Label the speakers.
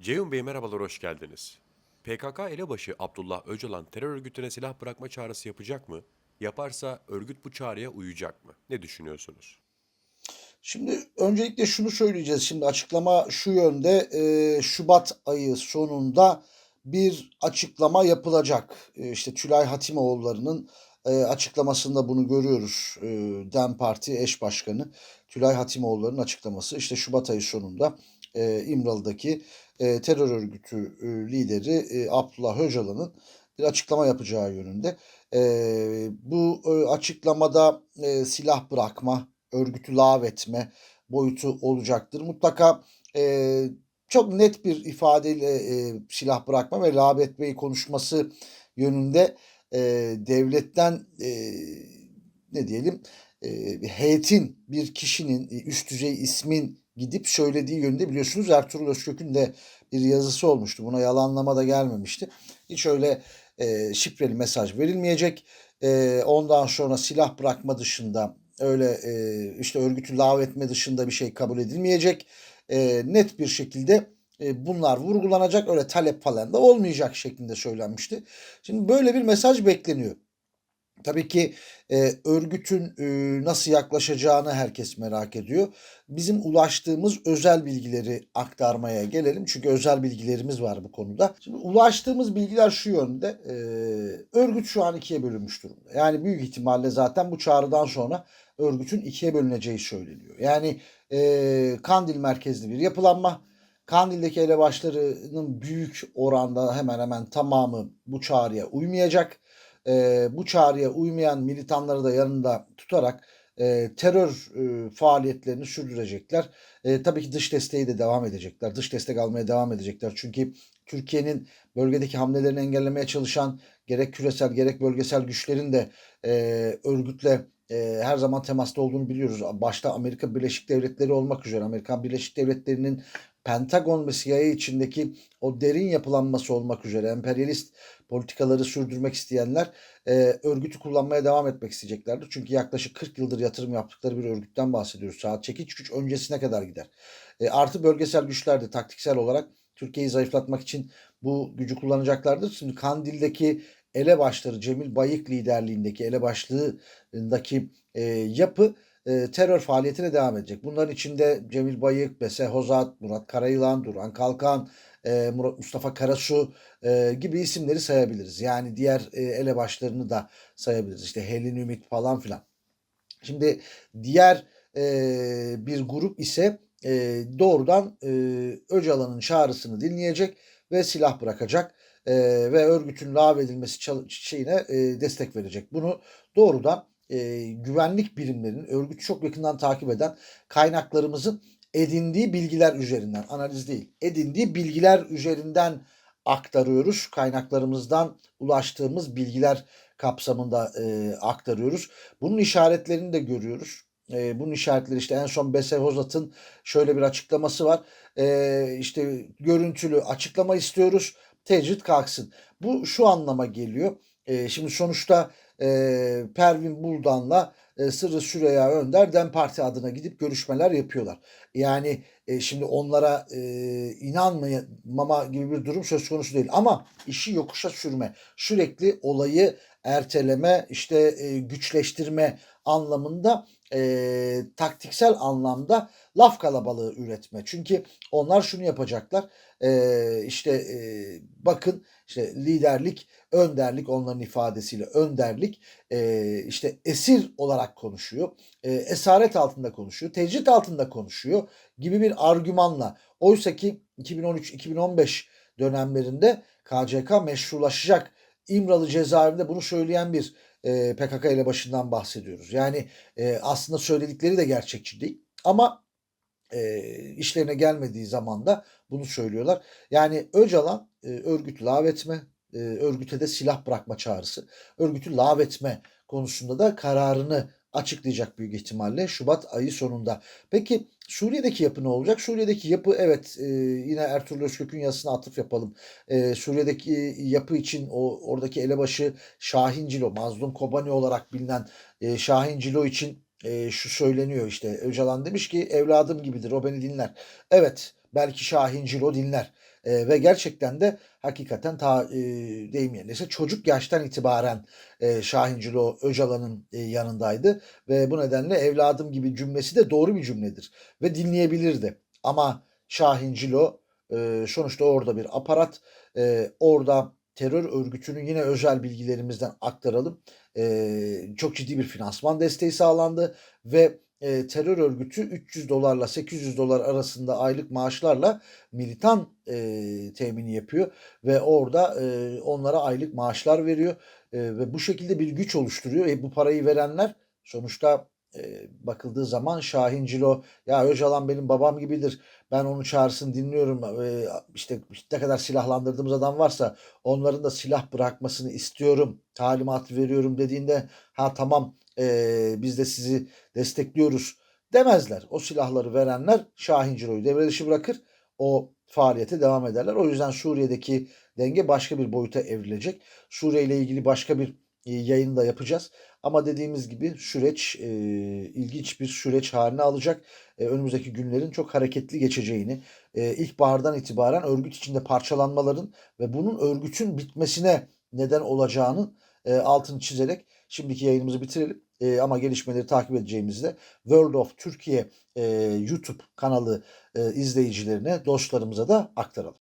Speaker 1: Ceyhun Bey merhabalar, hoş geldiniz. PKK elebaşı Abdullah Öcalan terör örgütüne silah bırakma çağrısı yapacak mı? Yaparsa örgüt bu çağrıya uyacak mı? Ne düşünüyorsunuz?
Speaker 2: Şimdi öncelikle şunu söyleyeceğiz. Şimdi açıklama şu yönde. e, Şubat ayı sonunda bir açıklama yapılacak. E, işte Tülay Hatimoğulları'nın e, açıklamasında bunu görüyoruz. E, DEM Parti eş başkanı Tülay Hatimoğulları'nın açıklaması. İşte Şubat ayı sonunda e, İmralı'daki e, terör örgütü e, lideri e, Abdullah Öcalan'ın bir açıklama yapacağı yönünde. E, bu e, açıklamada e, silah bırakma, örgütü lağvetme boyutu olacaktır. Mutlaka e, çok net bir ifadeyle e, silah bırakma ve lağvetmeyi konuşması yönünde e, devletten e, ne diyelim e, heyetin bir kişinin e, üst düzey ismin gidip söylediği yönünde biliyorsunuz Ertuğrul Özkök'ün de bir yazısı olmuştu. Buna yalanlama da gelmemişti. Hiç öyle e, şifreli mesaj verilmeyecek. E, ondan sonra silah bırakma dışında öyle e, işte örgütü lağvetme dışında bir şey kabul edilmeyecek. E, net bir şekilde e, bunlar vurgulanacak. Öyle talep falan da olmayacak şeklinde söylenmişti. Şimdi böyle bir mesaj bekleniyor. Tabii ki e, örgütün e, nasıl yaklaşacağını herkes merak ediyor. Bizim ulaştığımız özel bilgileri aktarmaya gelelim. Çünkü özel bilgilerimiz var bu konuda. Şimdi ulaştığımız bilgiler şu yönde. E, örgüt şu an ikiye bölünmüş durumda. Yani büyük ihtimalle zaten bu çağrıdan sonra örgütün ikiye bölüneceği söyleniyor. Yani e, Kandil merkezli bir yapılanma. Kandil'deki elebaşlarının büyük oranda hemen hemen tamamı bu çağrıya uymayacak e, bu çağrıya uymayan militanları da yanında tutarak e, terör e, faaliyetlerini sürdürecekler. E, tabii ki dış desteği de devam edecekler. Dış destek almaya devam edecekler. Çünkü Türkiye'nin bölgedeki hamlelerini engellemeye çalışan gerek küresel gerek bölgesel güçlerin de e, örgütle e, her zaman temasta olduğunu biliyoruz. Başta Amerika Birleşik Devletleri olmak üzere Amerikan Birleşik Devletleri'nin Pentagon ve CIA içindeki o derin yapılanması olmak üzere emperyalist politikaları sürdürmek isteyenler e, örgütü kullanmaya devam etmek isteyeceklerdir. Çünkü yaklaşık 40 yıldır yatırım yaptıkları bir örgütten bahsediyoruz. Saat çekiç güç öncesine kadar gider. E, artı bölgesel güçler de taktiksel olarak Türkiye'yi zayıflatmak için bu gücü kullanacaklardır. Şimdi Kandil'deki elebaşları Cemil Bayık liderliğindeki elebaşlığındaki e, yapı e, terör faaliyetine devam edecek. Bunların içinde Cemil Bayık, Bese Hozat, Murat Karayılan, Duran Kalkan, e, Murat Mustafa Karasu e, gibi isimleri sayabiliriz. Yani diğer e, elebaşlarını da sayabiliriz. İşte Helin Ümit falan filan. Şimdi diğer e, bir grup ise e, doğrudan e, Öcalan'ın çağrısını dinleyecek ve silah bırakacak e, ve örgütün lağvedilmesi şeyine e, destek verecek. Bunu doğrudan e, güvenlik birimlerinin örgütü çok yakından takip eden kaynaklarımızın edindiği bilgiler üzerinden analiz değil edindiği bilgiler üzerinden aktarıyoruz. Kaynaklarımızdan ulaştığımız bilgiler kapsamında e, aktarıyoruz. Bunun işaretlerini de görüyoruz. E, bunun işaretleri işte en son Bese Hozat'ın şöyle bir açıklaması var. E, işte görüntülü açıklama istiyoruz. Tecrit kalksın. Bu şu anlama geliyor. E, şimdi sonuçta e, Pervin Buldan'la e, Sırrı Süreyya Önder DEM Parti adına gidip görüşmeler yapıyorlar. Yani e, şimdi onlara e, inanmama gibi bir durum söz konusu değil. Ama işi yokuşa sürme, sürekli olayı erteleme, işte e, güçleştirme anlamında e, taktiksel anlamda laf kalabalığı üretme. Çünkü onlar şunu yapacaklar. E, işte e, bakın işte liderlik, önderlik onların ifadesiyle önderlik e, işte esir olarak konuşuyor. E, esaret altında konuşuyor. Tecrit altında konuşuyor gibi bir argümanla. Oysa ki 2013-2015 dönemlerinde KCK meşrulaşacak İmralı cezaevinde bunu söyleyen bir e, PKK ile başından bahsediyoruz. Yani e, aslında söyledikleri de gerçekçi değil ama e, işlerine gelmediği zaman da bunu söylüyorlar. Yani Öcalan e, örgütü lağvetme, e, örgüte de silah bırakma çağrısı, örgütü lağvetme konusunda da kararını açıklayacak büyük ihtimalle Şubat ayı sonunda. Peki Suriye'deki yapı ne olacak? Suriye'deki yapı evet e, yine Ertuğrul Özkök'ün yazısına atıf yapalım. E, Suriye'deki yapı için o oradaki elebaşı Şahin Cilo, Mazlum Kobani olarak bilinen e, Şahin Cilo için e, şu söyleniyor işte Öcalan demiş ki evladım gibidir o beni dinler. Evet belki Şahin Cilo dinler. E, ve gerçekten de hakikaten ta e, deyim yerindeyse çocuk yaştan itibaren e, Şahin Öcalan'ın e, yanındaydı ve bu nedenle evladım gibi cümlesi de doğru bir cümledir ve dinleyebilirdi. Ama Şahin Cilo e, sonuçta orada bir aparat, e, orada terör örgütünün yine özel bilgilerimizden aktaralım. E, çok ciddi bir finansman desteği sağlandı ve e, terör örgütü 300 dolarla 800 dolar arasında aylık maaşlarla militan e, temini yapıyor ve orada e, onlara aylık maaşlar veriyor e, ve bu şekilde bir güç oluşturuyor. E, bu parayı verenler sonuçta e, bakıldığı zaman Şahin Cilo ya Öcalan benim babam gibidir. Ben onu çağırsın dinliyorum. E, işte ne kadar silahlandırdığımız adam varsa onların da silah bırakmasını istiyorum. Talimat veriyorum dediğinde ha tamam e, biz de sizi destekliyoruz demezler. O silahları verenler Şahin Cilo'yu devre dışı bırakır. O faaliyete devam ederler. O yüzden Suriye'deki denge başka bir boyuta evrilecek. Suriye ile ilgili başka bir e, yayın da yapacağız. Ama dediğimiz gibi süreç e, ilginç bir süreç haline alacak. E, önümüzdeki günlerin çok hareketli geçeceğini, e, ilkbahardan itibaren örgüt içinde parçalanmaların ve bunun örgütün bitmesine neden olacağının e, altını çizerek şimdiki yayınımızı bitirelim. E, ama gelişmeleri takip edeceğimizde World of Türkiye e, YouTube kanalı e, izleyicilerine, dostlarımıza da aktaralım.